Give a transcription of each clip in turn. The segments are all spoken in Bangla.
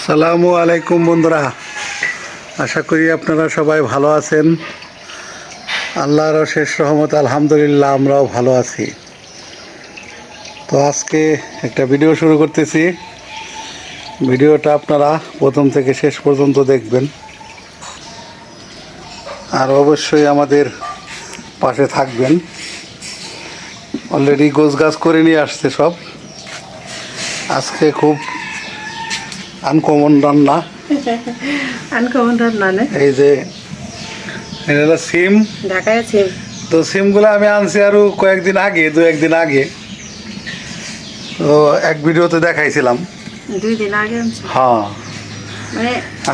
আসসালামু আলাইকুম বন্ধুরা। আশা করি আপনারা সবাই ভালো আছেন। আল্লাহর শেষ রহমত, আলহামদুলিল্লাহ, আমরাও ভালো আছি। তো আজকে একটা ভিডিও শুরু করতেছি। ভিডিওটা আপনারা প্রথম থেকে শেষ পর্যন্ত দেখবেন। আর অবশ্যই আমাদের পাশে থাকবেন। অলরেডি গোছ গাছ করে নিয়ে আসছে সব। আজকে খুব আনকমন রান্না। আনকমন রান্না না? এই যে এটা হলো সিম। ঢাকায় আছে তো সিমগুলো আমি আনছি আরও কয়েকদিন আগে দু একদিন আগে। তো এক ভিডিওতে দেখাইছিলাম। দুই দিন আগে হ্যাঁ। মানে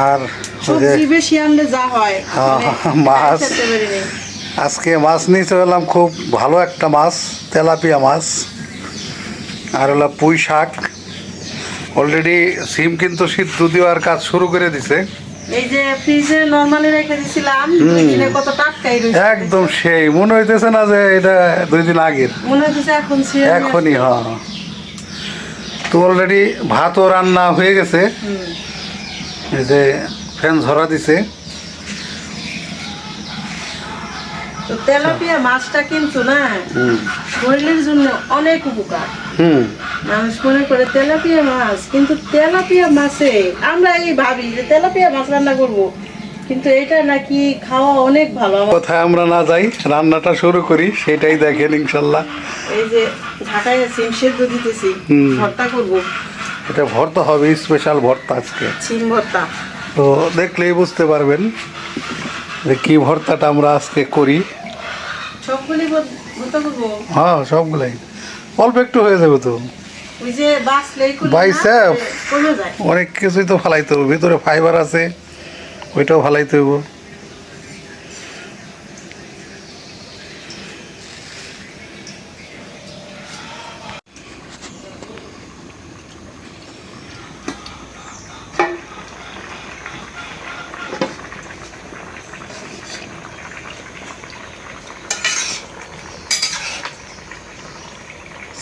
আর বেশি আনলে যা হয় হ্যাঁ, মানে মাছ। আজকে মাছ নিয়ে চলে এলাম খুব ভালো একটা মাছ তেলাপিয়া মাছ। আর হলো পুঁই শাক। অলরেডি সিম কিন্তু সিদ্ধ দেওয়ার কাজ শুরু করে দিছে। এই যে ফ্রিজে নরমালি রেখে দিছিলাম দুই দিনে কত টাটকাই রয়েছে একদম সেই। মনে হইতেছে না যে এটা দুই দিন আগের। মনে এখন এখনই হ্যাঁ তো অলরেডি ভাতও রান্না হয়ে গেছে। এই যে ফ্যান ধরা দিছে। তো তেলাপিয়া মাছটা কিন্তু না শরীরের জন্য অনেক উপকার। হুম। মানুষ মনে করে তেলাপিয়া মাছ কিন্তু তেলাপিয়া মাছে আমরা এই ভাবি যে তেলাপিয়া মাছ রান্না করব কিন্তু এটা নাকি খাওয়া অনেক ভালো। কোথায় আমরা না যাই রান্নাটা শুরু করি সেটাই দেখেন ইনশাল্লাহ। এই যে ঢাকায় সিম সেদ্ধ দিতেছি। ভর্তা করব। এটা ভর্তা হবে স্পেশাল ভর্তা আজকে। সিম ভর্তা। তো দেখলেই বুঝতে পারবেন। যে কি ভর্তাটা আমরা আজকে করি? হ্যাঁ সবগুলাই। অল্প একটু হয়ে যাবে তো। বাইসেপ। অনেক কিছুই তো ফালাইতে হবে। ভিতরে ফাইবার আছে ওইটাও ফালাইতে হইব।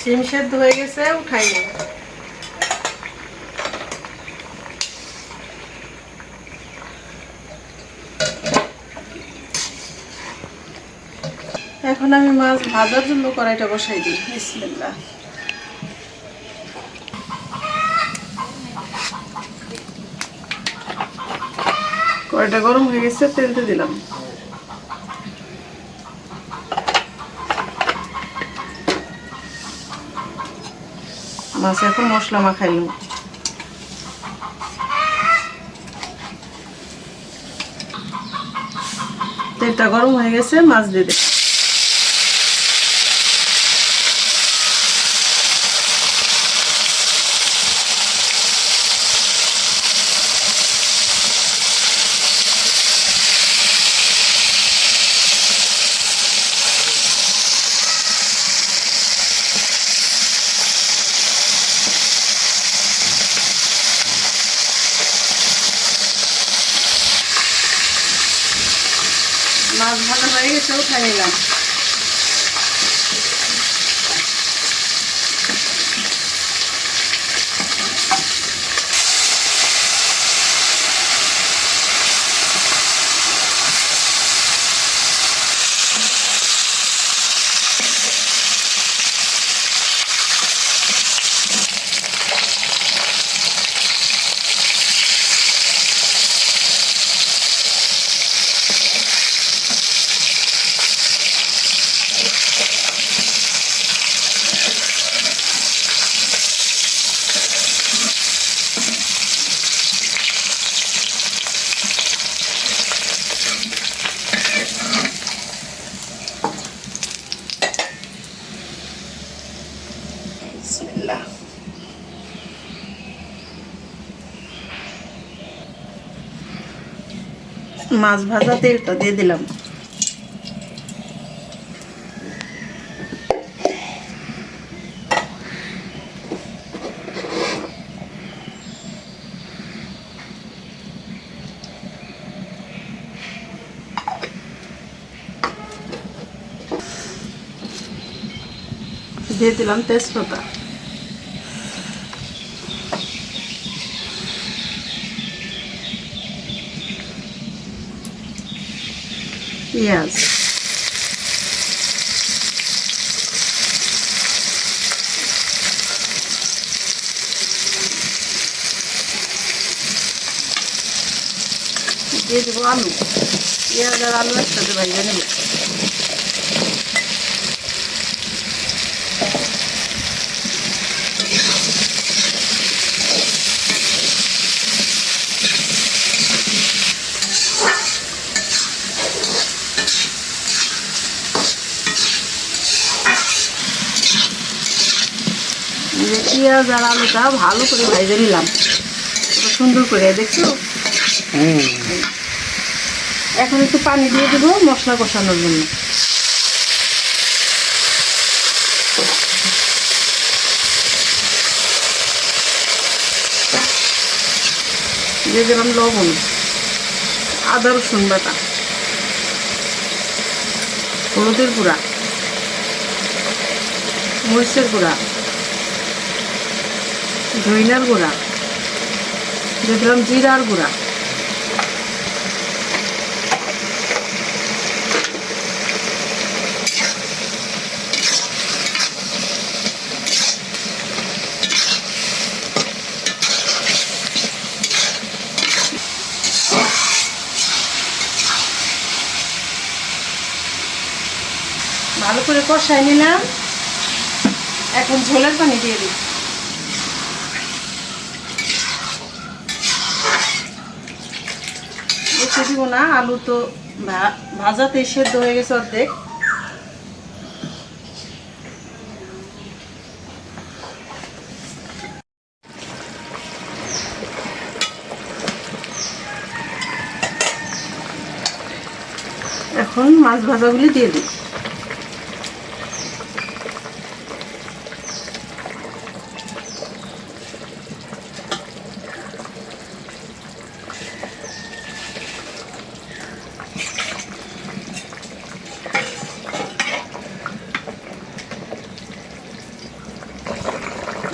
সিম সেদ্ধ হয়ে গেছে, উঠাই নেই এখন আমি মাছ ভাজার জন্য কড়াইটা বসাই দিই। বিসমিল্লাহ। কড়াইটা গরম হয়ে গেছে তেলতে দিলাম। মাছ এখন মশলা মাখাইলাম তেলটা গরম হয়ে গেছে মাছ দিয়ে মাছ ভাজা হয়ে গেছে উঠাই নিলাম বিসমিল্লাহ মাছ ভাজা তেলটা দিয়ে দিলাম। দিয়ে দিলাম তেজপাতা। পেঁয়াজ দিয়ে দেবো আলু পেঁয়াজ আর আলু একসাথে ভাইজে নেব এই যে পেঁয়াজ আর আলুটা ভালো করে ভাইজে নিলাম। সুন্দর করে দেখছ? এখন একটু পানি দিয়ে দেবো মশলা কষানোর জন্য। দিয়ে দিলাম লবণ আদা রসুন বাটা হলুদের গুঁড়া মরিচের গুঁড়া ধইনার গুঁড়া দিয়ে দিলাম জিরার গুঁড়া। ভালো করে কষাই নিলাম। এখন ঝোলের পানি দিয়ে দিই বেশি দিব না আলু তো ভাজাতে সেদ্ধ হয়ে গেছে অর্ধেক। এখন মাছ ভাজাগুলি দিয়ে দিই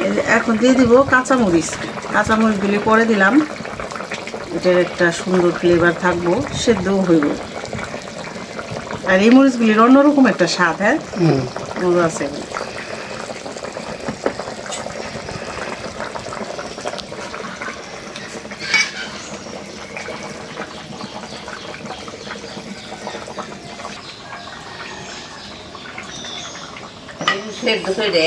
এই যে এখন দিয়ে দিব কাঁচামরিচ। কাঁচামরিচগুলি পরে দিলাম। এটার একটা সুন্দর ফ্লেভার থাকব সেদ্ধও হইব। আর এই মরিচগুলির অন্যরকম একটা স্বাদ হ্যাঁ? মজা আছে। সেদ্ধ করে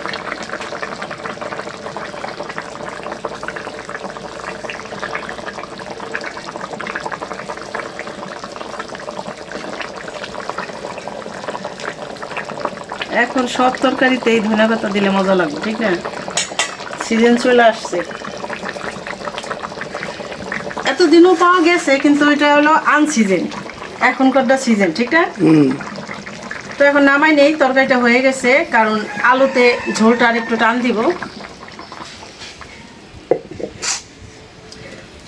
এখন সব তরকারিতে এই ধনে পাতা দিলে মজা লাগবে ঠিক না? সিজন চলে আসছে। এতদিনও পাওয়া গেছে কিন্তু এটা হলো আনসিজন এখনকারটা সিজন ঠিক না? তো এখন নামাই নেই তরকারিটা হয়ে গেছে কারণ আলুতে ঝোলটা আর একটু টান দিব।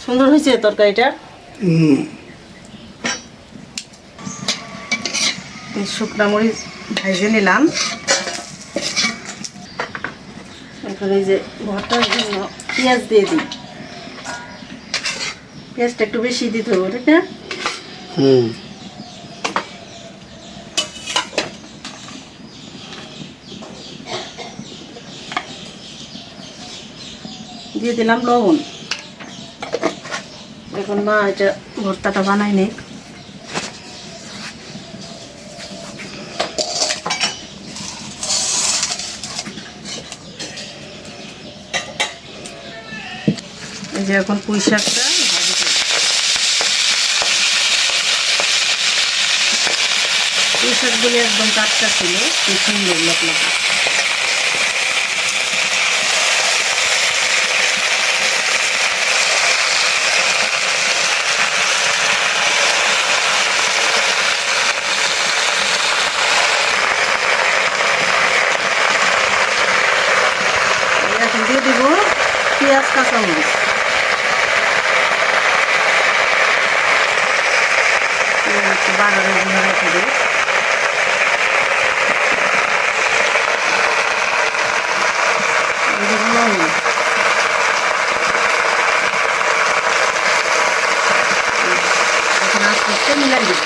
সুন্দর হয়েছে তরকারিটা? শুকনা মরিচ ভেজে নিলাম। এখন এই যে ভর্তার জন্য পেঁয়াজ দিয়ে দিই। পেঁয়াজটা একটু বেশি দিতে হবে ঠিক না? হুম। দিয়ে দিলাম লবণ। এখন মা এটা ভর্তাটা বানাই নে যে এখন পুঁই শাকটা ভাজি করব। পুঁই শাকগুলি একদম টাটকা ছিল, কি সুন্দর লোক দিয়ে দিব পেঁয়াজ, কাঁচামরিচ বাজারের জন্য রেখে দিই এদিকে লবণ। এখন আস্তে আস্তে মিলাই দিই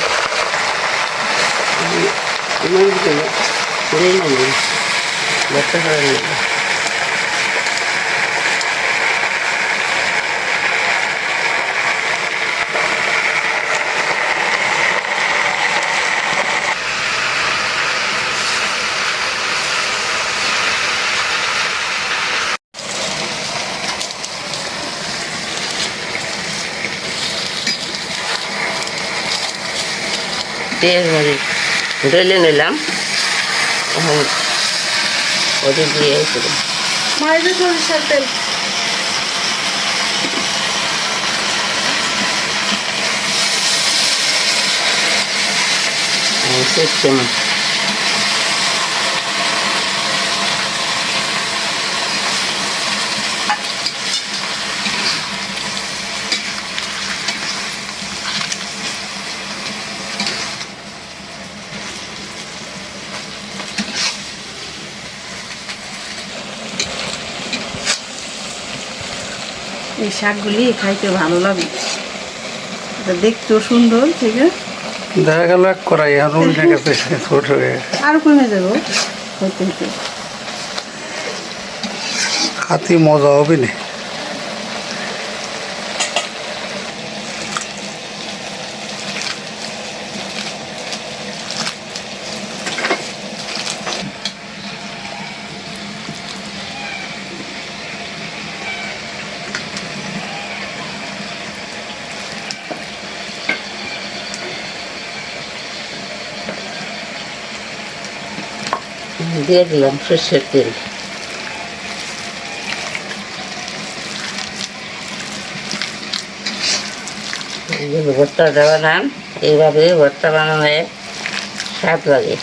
মরিচ ঢেলে নিলাম। এখন ওদের দিয়ে সরিষার তেল। সেরকম এই শাকগুলি খাইতে ভালো লাগে। এটা দেখতেও সুন্দর ঠিক আছে? দেখা গেল এক করাই আর উল্টে গেছে ছোট হয়ে। আর কমে যাব। হইতে হইতে হাতি মজা হবে না। দিয়ে দিলাম সর্ষের তেল। ভর্তা দেওয়া নাম এইভাবে ভর্তা বানালে স্বাদ লাগে।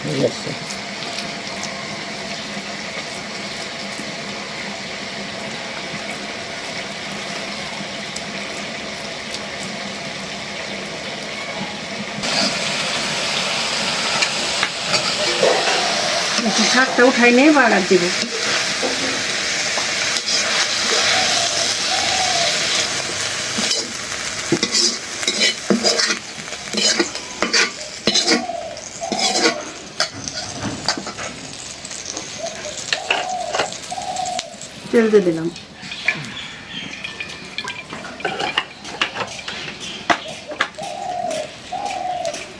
ঠিক আছে। শাকটা উঠাই নিয়ে বাগার দিব। তেল দিয়ে দিলাম।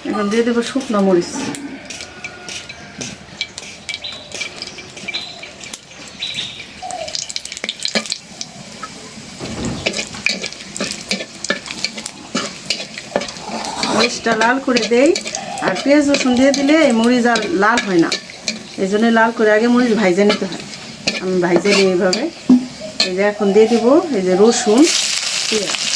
এখন দিয়ে দেবো শুকনো মরিচ। মরিচটা লাল করে দেই আর পেঁয়াজ রসুন দিয়ে দিলে এই মরিচ আর লাল হয় না। এই জন্য লাল করে আগে মরিচ ভাইজে নিতে হয়। আমি ভাইজে নিই এইভাবে। এই যে এখন দিয়ে দিব এই যে রসুন, পেঁয়াজ।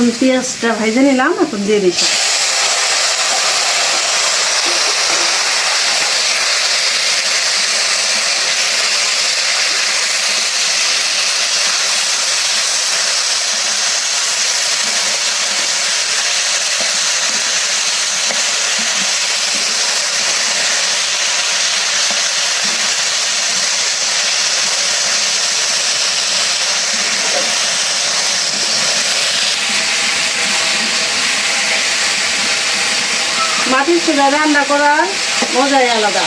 রসুন পেঁয়াজটা ভাইজে নিলাম এখন দিয়ে দিই মাটির চুলায় রান্না করার মজাই আলাদা।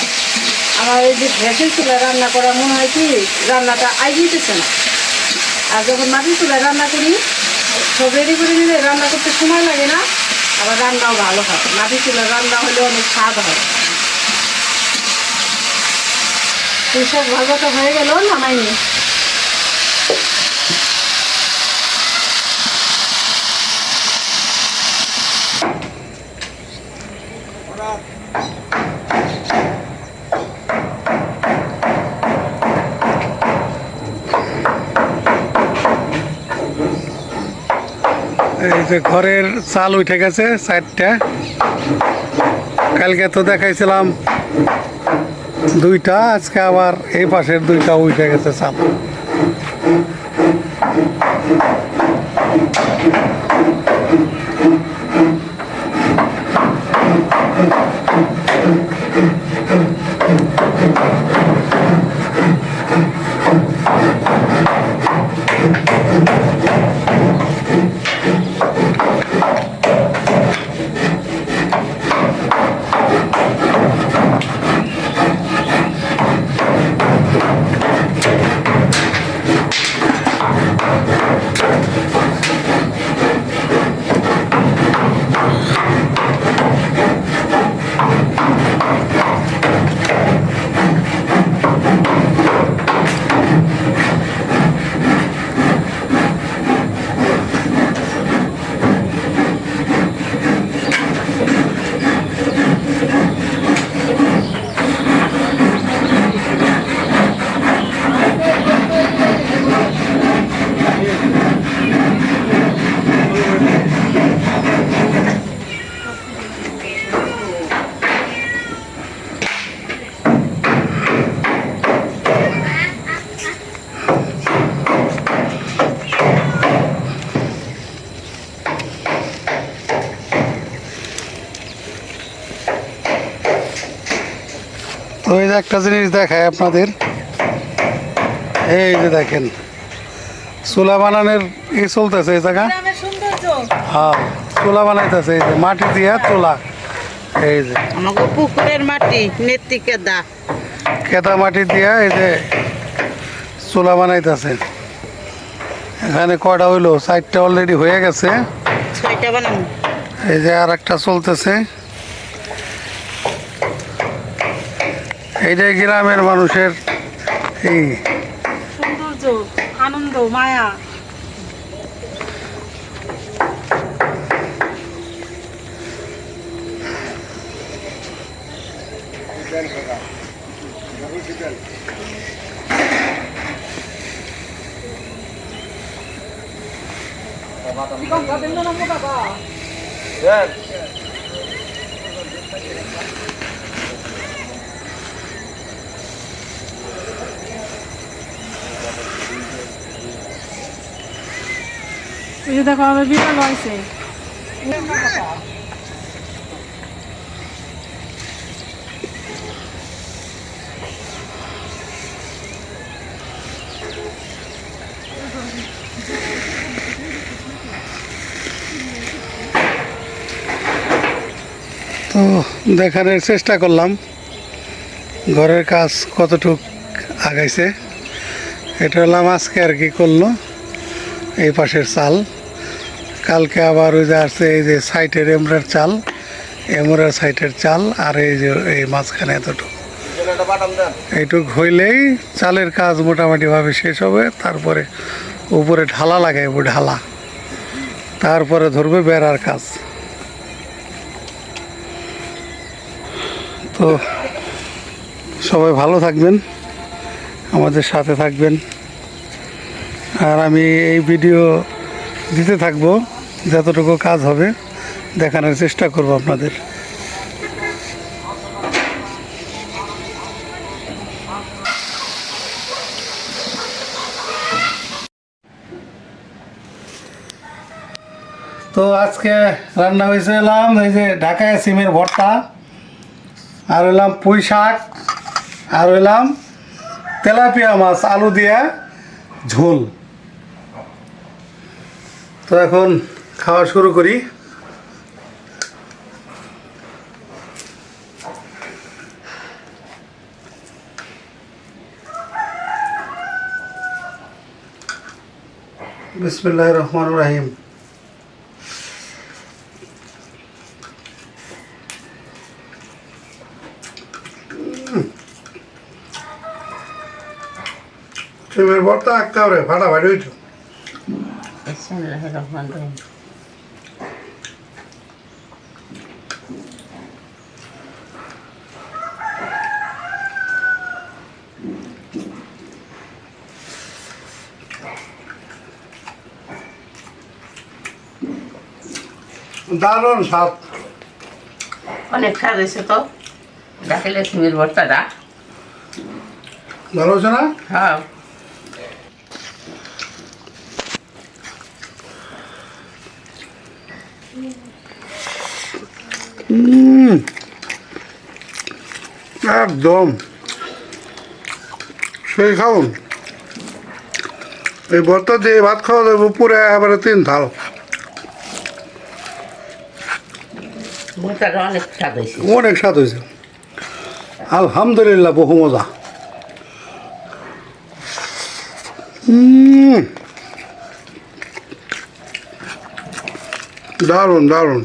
আমার এই যে গ্যাসের চুলায় রান্না করা মনে হয় কি, রান্নাটা আইতেছে না। আর যখন মাটির চুলায় রান্না করি, সব রেডি করে নিলে রান্না করতে সময় লাগে না, আবার রান্নাও ভালো হয়। মাটির চুলায় রান্না হলে অনেক স্বাদ হয়। পুঁই শাক ভাজাটা হয়ে গেল, নামাইনি। যে ঘরের চাল উঠে গেছে চারটা কালকে তো দেখাইছিলাম দুইটা, আজকে আবার এই পাশের দুইটা উঠে গেছে চাল। এই যে একটা জিনিস দেখায় আপনাদের। এই যে দেখেন চুলা বানানোর ই চলতেছে এই জায়গা। হ্যাঁ চুলা বানাইতেছে এই যে মাটি দিয়া চুলা। এই যে পুকুরের মাটি নেত্রিকে দা কেদা মাটি দিয়া এই যে চুলা বানাইতেছে। এখানে কয়টা হইল? চারটা অলরেডি হয়ে গেছে। এই যে আর একটা চলতেছে। এইটাই গ্রামের মানুষের এই সৌন্দর্য আনন্দ মায়া। এই যে দেখো বিড়াল হয়েছে তো দেখানোর চেষ্টা করলাম। ঘরের কাজ কতটুক আগাইছে এটা হলাম আজকে আর কি করল। এই পাশের চাল। কালকে আবার ওই যে আসছে এই যে সাইটের এমরার চাল, এমরার সাইটের চাল আর এই যে এই মাঝখানে এতটুকু। এইটুক হইলেই চালের কাজ মোটামুটিভাবে শেষ হবে, তারপরে উপরে ঢালা লাগাইব ঢালা। তারপরে ধরবে বেড়ার কাজ। তো সবাই ভালো থাকবেন, আমাদের সাথে থাকবেন। আর আমি এই ভিডিও দিতে থাকব, যতটুকু কাজ হবে, দেখানোর চেষ্টা করব আপনাদের। তো আজকে রান্না হয়েছে এলাম, এই যে ঢাকায় সিমের ভর্তা, আর এলাম পুঁই শাক, আর এলাম তেলাপিয়া মাছ, আলু দিয়া ঝোল। তো এখন খাওয়া শুরু করি। বিসমুল্লাহ রহমান রাহিম। ভর্তা হবে ফাটাফাটি হইতো বিসমিল্লাহির রহমানির রহিম দারুণ স্বাদ। অনেক স্বাদ হয়েছে তো। ডাকিলে সিমের ভর্তাটা। ভালো হচ্ছে না? হ্যাঁ। একদম সেই খাউন এই ভর্তা দিয়ে ভাত খাওয়া যাবে পুরো এবারে তিন থাল অনেক স্বাদ হয়েছে। আলহামদুলিল্লাহ বহু মজা। দারুণ দারুণ।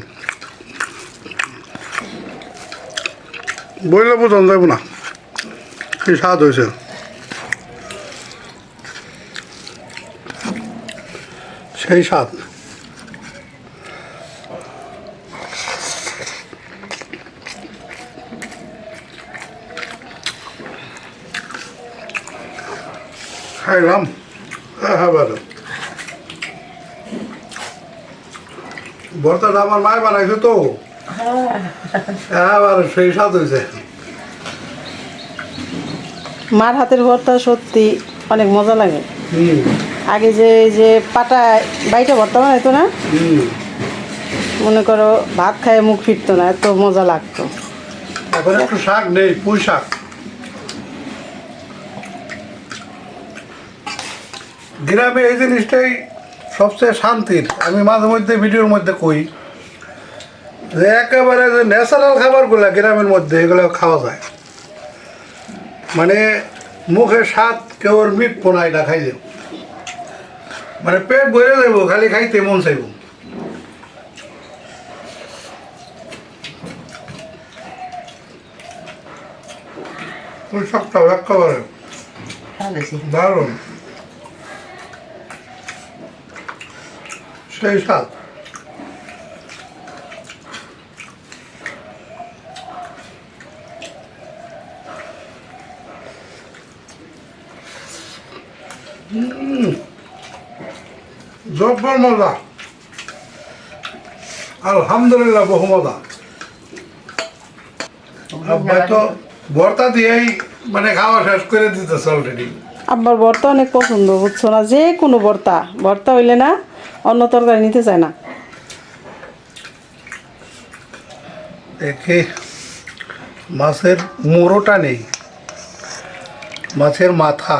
বললে বোঝান যাব না। কি স্বাদ হয়েছে। সেই স্বাদ। খাইলাম। একেবারে ভর্তাটা আমার মায় বানাইছে তো। একেবারে সেই স্বাদ হয়েছে মার হাতের ভর্তা সত্যি অনেক মজা লাগে। আগে যে যে পাটা বাইটা ভর্তা বানাইতো না? মনে করো ভাত খায় মুখ ফিরতো না এত মজা লাগতো। এখন একটু শাক নেই পুঁই শাক। গ্রামে এই জিনিসটাই সবচেয়ে শান্তির। আমি মাঝে মধ্যে ভিডিওর মধ্যে কই যে একেবারে যে ন্যাচারাল খাবারগুলো গ্রামের মধ্যে, এগুলো খাওয়া যায়। মানে মুখে স্বাদ কেউ মিট পোনা এটা খাইলে মানে পেট ভরে যাব খালি খাইতে মন চাইব। দারুণ। সেই স্বাদ। জব্বর মজা আলহামদুলিল্লাহ বহু মজা তো ভর্তা দিয়েই মানে খাওয়া শেষ করে দিতেছে অলরেডি আব্বার ভর্তা অনেক পছন্দ বুঝছ না? যে কোনো ভর্তা। ভর্তা হইলে না অন্য তরকারি নিতে চায় না। দেখে মাছের মোড়োটা নেই। মাছের মাথা।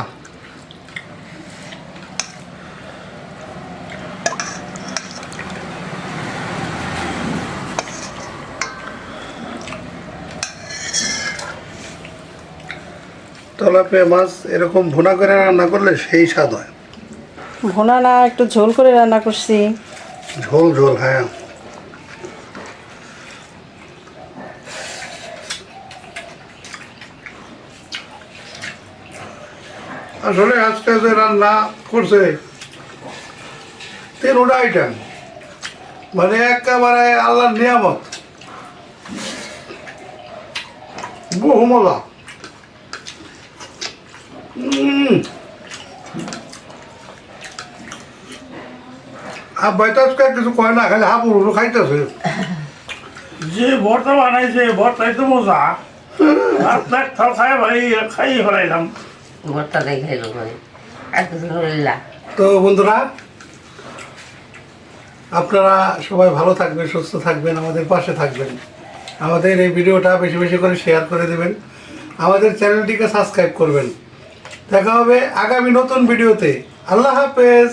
তেলাপিয়া মাছ এরকম ভুনা করে রান্না করলে সেই স্বাদ হয়। ভোনা না একটু ঝোল করে রান্না করছি। ঝোল ঝোল হ্যাঁ। আসলে আজকে যে রান্না করছে তিনটা আইটেম মানে একেবারে আল্লাহর নিয়ামত। বহু মজা আব্বাই তো আজকে কিছু কয় না খালি হাবুড়ু খাইতেছে। যে ভর্তা বানাইছে ভর্তাই তো মজা। আর তাক থাল খাই ভাই খাই হলাইলাম ভর্তা দিয়ে খাইলো করে আলহামদুলিল্লাহ তো বন্ধুরা আপনারা সবাই ভালো থাকবেন সুস্থ থাকবেন আমাদের পাশে থাকবেন। আমাদের এই ভিডিওটা বেশি বেশি করে শেয়ার করে দেবেন। আমাদের চ্যানেলটিকে সাবস্ক্রাইব করবেন। দেখা হবে আগামী নতুন ভিডিওতে। আল্লাহ হাফেজ।